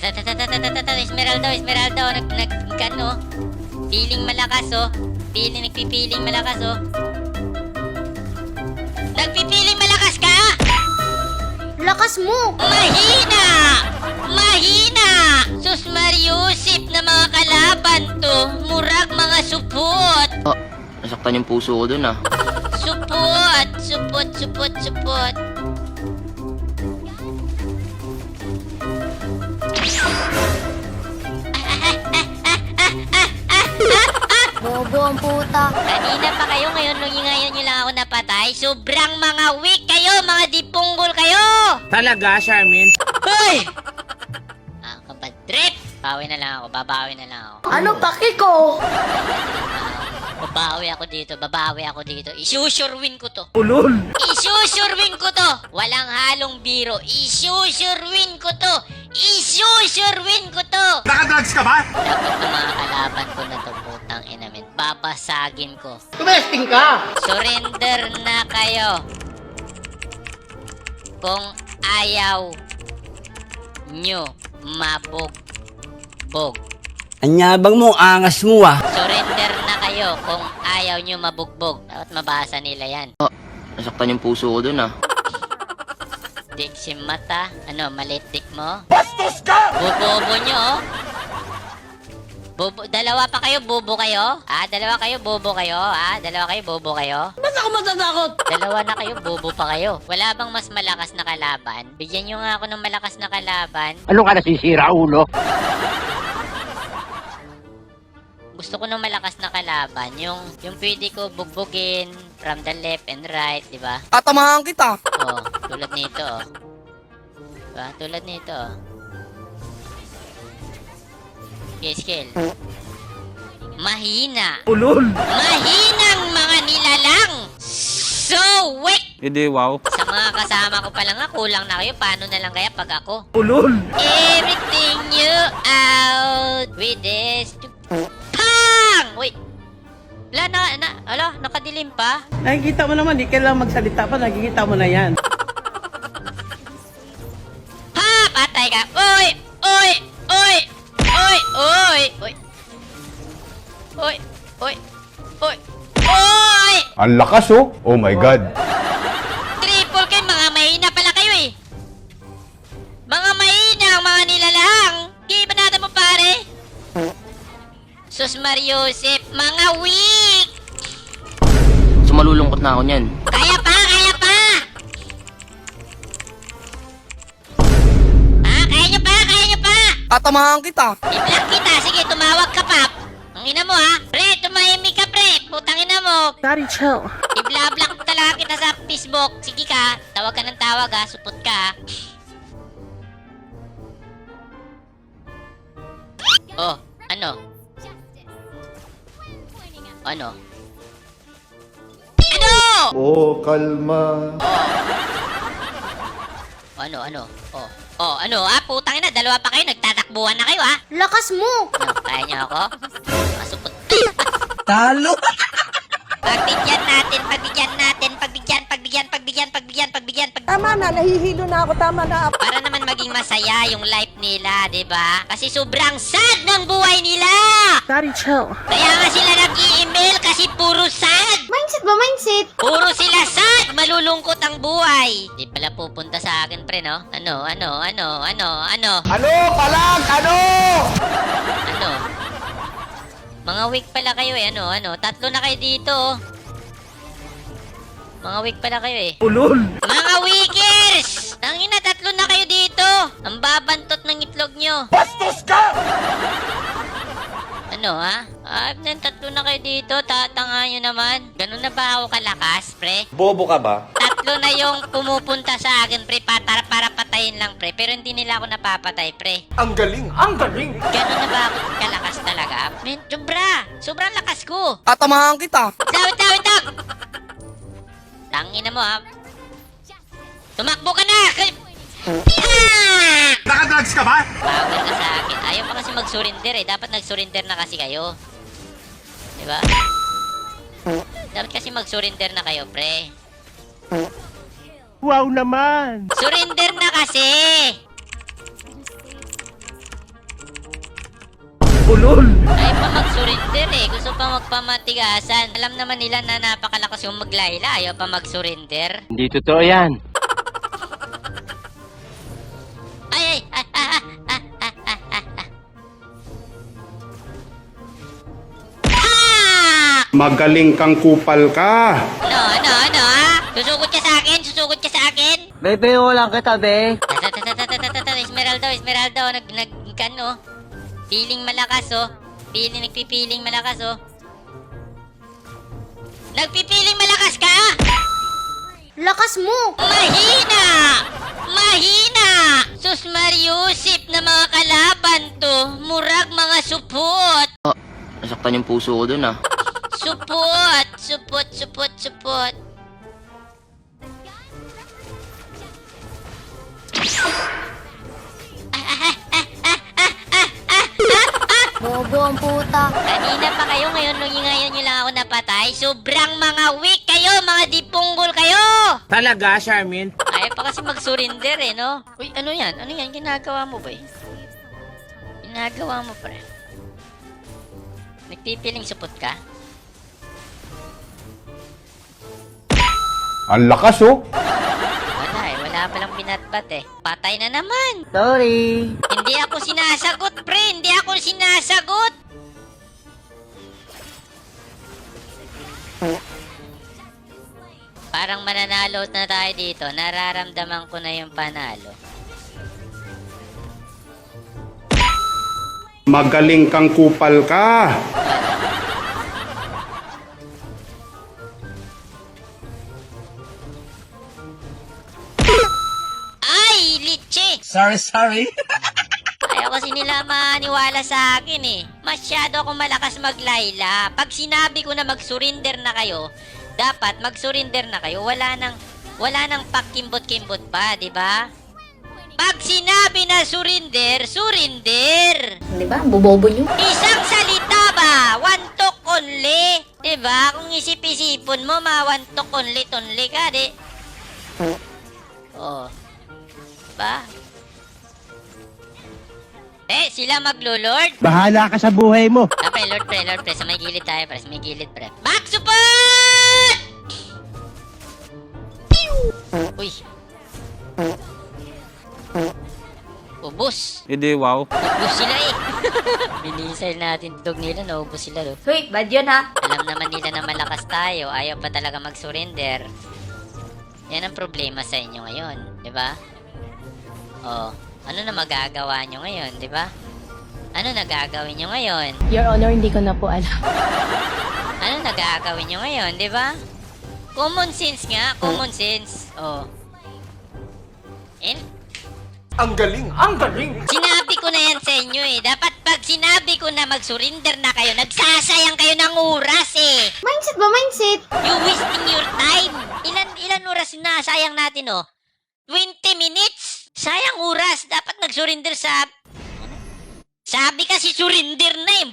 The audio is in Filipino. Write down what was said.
Ta ta ta ta ta ta ta ta Esmeralda, Esmeralda, oh, nag nag ano? Feeling malakas oh. Feeling nagpipiling malakas oh. Nagpipiling malakas ka? Lakas mo! Mahina! Mahina! Sus Mariusip na mga kalaban to, murag mga supot. Ah, nasaktan yung puso ko dun ah. Supot, supot, supot, supot. Bobo ang puta. Kanina pa kayo, ngayon nung ngayon nyo lang ako napatay. Sobrang mga weak kayo, mga dipunggol kayo! Talaga, Charmin? Hoy! Ah, kapag trip! Bawi na lang ako, babawi na lang ako. Ano paki ko? Babawi ako dito, babawi ako dito. Isusurwin ko to. Ulol! Isusurwin ko to! Walang halong biro. Isusurwin ko to! Isusurwin ko to! Nakadrugs ka ba? Dapat ng mga kalaban ko na to, putang inamin. Babasagin ko. Tumesting ka! Surrender na kayo. Kung ayaw nyo mabugbog. Anyabang mo, angas mo ah. Surrender na kayo kung ayaw nyo mabugbog. Dapat mabasa nila yan. Ah, nasaktan yung puso ko dun ah. Dik si mata. Ano, maliit dik mo? Bastos ka! Bubobo nyo, oh. Bobo, dalawa pa kayo, bobo kayo? Ah, dalawa kayo, bobo kayo? Ah, dalawa kayo, bobo kayo? Ba't ako matatakot? Dalawa na kayo, bobo pa kayo. Wala bang mas malakas na kalaban? Bigyan nyo nga ako ng malakas na kalaban. Ano ka nasisira, ulo? Gusto ko ng malakas na kalaban. Yung, yung pwede ko bugbugin from the left and right, di ba? Tatamahan kita. Oh, tulad nito, oh. Diba? Tulad nito, oh. Okay, skill. Mahina. Ulol! Mahinang mga nilalang! So weak! Hindi, wow. Sa mga kasama ko pa lang nga, kulang na kayo. Paano na lang kaya pag ako? Ulol! Everything you out with this. Pang! Wait. La, na, na, ala, nakadilim pa. Nakikita mo naman, di kailangan magsalita pa, nakikita mo na yan. ha, patay ka. Oy, oy, oy, oy, oy, oy. Oy, oy, oy, oy! Ang lakas oh! Oh my. God! Triple kayo, mga mahina pala kayo eh! Mga mahina ang mga nilalahang! Gibanada mo pare! Sus Mario Mariosep, mga wii! Malulungkot na ako niyan. Kaya pa, kaya pa. Ah, kaya nyo pa, kaya nyo pa. Tatamahan kita. I-block kita, sige, tumawag ka pa. Ang ina mo ha. Pre, tumahimik ka pre. Putang ina mo. Daddy, chill. I-block talaga kita sa Facebook. Sige ka, tawag ka ng tawag ha, supot ka ha. Oh, ano? Ano? Oh, kalma. Ano, ano? Oh, oh, ano ha? Putang ina, dalawa pa kayo, nagtatakbuhan na kayo ha? Lakas mo! Ano, kaya niyo ako? Masupot. Talo! Pagbigyan natin, pagbigyan natin, pagbigyan, pagbigyan, pagbigyan, pagbigyan, pagbigyan, pag... Tama na, nahihilo na ako, tama na. Para naman maging masaya yung life nila, 'di ba? Kasi sobrang sad ng buhay nila. Daddy, chill. Kaya nga sila nag-i-email kasi puro sad. Mindset ba, mindset? Puro sila sad, malulungkot ang buhay. Di pala pupunta sa akin, pre, no? Ano, ano, ano, ano, ano, Ano? Palag! Ano? ano? Mga week pala kayo eh, ano, ano? Tatlo na kayo dito. oh. Mga week pala kayo eh. Ulol! Mga weakers! Tangina, tatlo na kayo dito! Ang babantot ng itlog nyo. Bastos ka! Ano ha? Ah, nan tatlo na kayo dito, tatanga nyo naman. Ganun na ba ako kalakas, pre? Bobo ka ba? Tatlo na yung pumupunta sa akin, pre, para, para patayin lang, pre. Pero hindi nila ako napapatay, pre. Ang galing! Ang galing! Ganun na ba ako kalakas talaga? Men, sobra! Sobrang lakas ko! Tatamahan kita. Tawid, tawid, tawid! Tangina mo, ha? Tumakbo ka na! Kay- Ah! Nakadrugs ka ba? Power ka sa akin. Ayaw pa kasi mag-surrender eh. Dapat nag-surrender na kasi kayo. Diba? Dapat kasi mag-surrender na kayo, pre. Wow naman. Surrender na kasi! Ulol. Ay pa mag-surrender eh. Gusto pa magpamatigasan. Alam naman nila na napakalakas yung maglayla. Ayaw pa mag-surrender. Hindi totoo yan. Magaling kang kupal ka. Ano, ano, ano, ha? Susugod ka sa akin? Susugod ka sa akin? Bebe, wala kita, be. Esmeralda, Esmeralda, oh, nag, nag, ano, feeling malakas, oh. Feeling, nagpipiling malakas, oh. Nagpipiling malakas ka? Lakas mo! Mahina! Mahina! Sus Mariusip na mga kalaban to, murag mga supot. Ah, nasaktan yung puso ko dun ah. Supot, supot, supot, supot. Bobo ang puta. Kanina pa kayo, ngayon nung ngayon nyo lang ako napatay. Sobrang mga weak kayo, mga dipunggol kayo! Talaga, Charmin? Ayaw pa kasi mag-surrender eh, no? Uy, ano yan? Ano yan? Ginagawa mo ba eh? Ginagawa mo pre. Nagpipiling supot ka? Ang lakas oh. Wala eh, wala palang binatbat eh. Patay na naman! Sorry. Hindi ako sinasagot, pre! Hindi ako sinasagot! Parang mananalo na tayo dito. Nararamdaman ko na yung panalo. Magaling kang kupal ka. Sorry, sorry. Ayaw kasi nila maniwala sa akin eh. Masyado akong malakas maglayla. Pag sinabi ko na mag-surrender na kayo, dapat mag-surrender na kayo. Wala nang, wala nang pakimbot-kimbot pa, di ba? Pag sinabi na surrender, surrender! Di ba? Bobobo nyo. Isang salita ba? One talk only. Diba? Kung isip-isipon mo, ma one talk only, tonly ka, di? Oh. Diba? Sila maglo-lord. Bahala ka sa buhay mo. Ah, pre, lord, pre, lord, pre. Sa may gilid tayo, pre. Sa may gilid, pre. Back support! Pew! Uy. Ubus. Hindi, wow. Ubus sila eh. Binisay natin dog nila, naubos sila. No? Hoy, bad yun ha. Alam naman nila na malakas tayo, ayaw pa talaga mag-surrender. Yan ang problema sa inyo ngayon, di ba? Oh, ano na magagawa nyo ngayon, di ba? Ano nagagawin nyo ngayon? Your Honor, hindi ko na po alam. Ano nagagawin nyo ngayon, di ba? Common sense nga, common sense. Oh. And, Ang galing, ang galing. sinabi ko na yan sa inyo eh. Dapat pag sinabi ko na mag-surrender na kayo, nagsasayang kayo ng oras eh. Mindset ba? Mindset? You wasting your time. Ilan ilan oras na sayang natin oh? 20 minutes. Sayang oras. Dapat nag-surrender sa Sabi kasi surrender na eh.